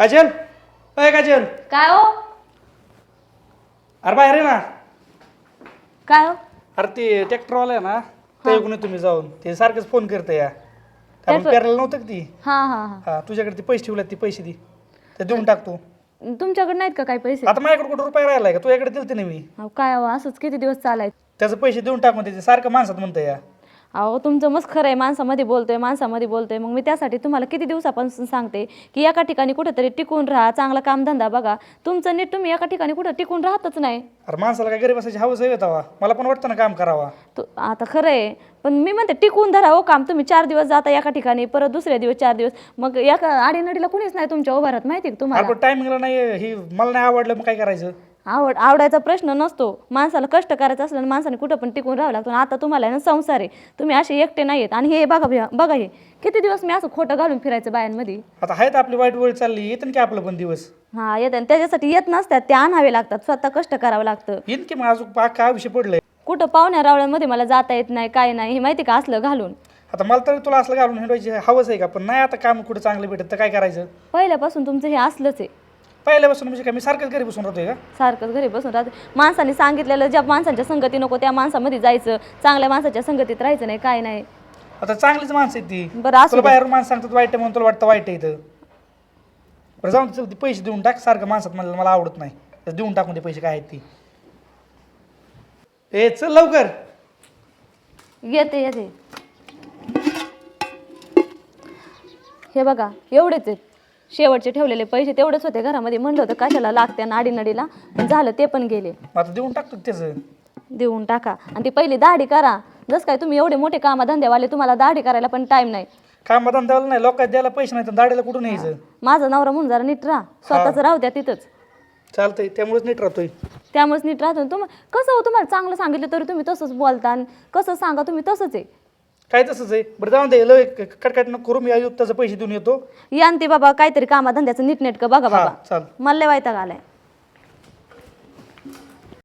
काजल अय काजल. काय हो? अरे बाहेर आहे ना. काय हो? अरे ते ट्रॅक्टरवाला आहे ना ते कोणी तुम्ही जाऊन ते सारखंच फोन करते या. पेरायला नव्हतं का ती? हा हा हा. हा तुझ्याकडे ते पैसे ठेवले ते पैसे दे. ते देऊन टाकतो तुमच्याकडे नाहीत का काही पैसे? आता माझ्याकडे कुठं रुपये राहिलाय का? तुझ्याकडे दिलते ना मी. अहो काय हो असंच किती दिवस चालाय त्याचे पैसे देऊन टाकून त्याचे सारखं माणसात म्हणतं या. अहो तुमचं मस्त खरं आहे माणसामध्ये बोलतोय माणसामध्ये बोलतोय. मग मी त्यासाठी तुम्हाला किती दिवसापासून सांगते की एका ठिकाणी कुठेतरी टिकून राहा चांगला कामधंदा बघा. तुमचं नीट तुम्ही एका ठिकाणी कुठं टिकून राहतच नाही. अरे माणसाला काय गरीब असायची हवस हवी तवा मला पण वाटतं ना काम करावा. तो आता खरं आहे पण मी म्हणते टिकून धरा हो काम. तुम्ही चार दिवस जाता एका ठिकाणी परत दुसऱ्या दिवस चार दिवस. मग एका आडीनडीला कुणीच नाही तुमच्या उभारात माहिती का तुम्हाला? टायमिंगला नाही ही मला नाही आवडलं मग काय करायचं? आवड आवडायचा प्रश्न नसतो. माणसाला कष्ट करायचं असलं ना माणसाने कुठं पण टिकून राहावं लागतं. आता तुम्हाला ना संसार आहे. तुम्ही असे एकटे नाही आहेत. आणि हे बघा बघा हे. किती दिवस मी असं खोटं घालून फिरायचं बायांमध्ये? आता आहेत आपली वाईट वेळ चालली येतं की आपलं पण दिवस? हा येत. आणि त्याच्यासाठी येत नसतात. ते आणावे लागतात. स्वतः कष्ट करावं लागतं. येईन की पा काय विषय पडलंय? कुठं पाहुण्या रावळ्यांमध्ये मला जाता येत नाही काय नाही हे माहिती का असलं घालून? आता मला तर तुला असलं घालून हिंडवायची हवंच आहे का? पण नाही आता काम कुठं चांगलं भेटत तर काय करायचं? पहिल्यापासून तुमचं हे असलंच आहे. पहिल्यापासून म्हणजे काय मी सारखंच घरी बसून राहतोय का? सारखंच घरी बसून राहते माणसाने सांगितलेलं ज्या माणसांच्या संगती नको त्या माणसामध्ये जायचं. चांगल्या माणसाच्या संगतीत राहायचं नाही काय नाही. आता चांगलीच माणसं आहेत ती. बरं असू तुला दे. बाहेरून माणसं सांगतात वाईट आहे म्हणून तुला वाटतं वाईट आहे इथं. बरं जाऊन ते पैसे देऊन टाक सारखं माणसात मला मला आवडत नाही. तर देऊन टाकून ते पैसे काय आहेत ती. ए चल लवकर. येते येते. हे बघा एवढेच आहेत. शेवटचे ठेवलेले पैसे तेवढेच होते घरामध्ये. म्हणलं होतं कशाला लागते नाडी नडीला पण झालं ते पण गेले. आता देऊन टाकतो त्याचं. देऊन टाका. आणि ती पहिली दाढी करा. जसं काय तुम्ही एवढे मोठे कामधंदेवाले तुम्हाला दाढी करायला पण टाईम नाही. द्यायला नाही लोकांना द्यायला पैसे नाही तर दाढीला कुठून यायचं माझा नवरा म्हणून जरा नीट राहा. स्वतःच राहू द्या तिथंच. चालतंय. त्यामुळेच नीट राहतोय. त्यामुळेच नीट राहतो तुम कसं हो तुम्हाला चांगलं सांगितलं तरी तुम्ही तसंच बोलता आणि कसं सांगा तुम्ही तसंच आहे. काय तसंच आहे? बरं जाऊन दे लय कटकट नको करू मी आयुक्ताचे पैसे देऊन येतो. या ते बाबा काहीतरी कामाधंद्याचं नीटनेटकं बघा हा बाबा. चाल. मला लय आलाय.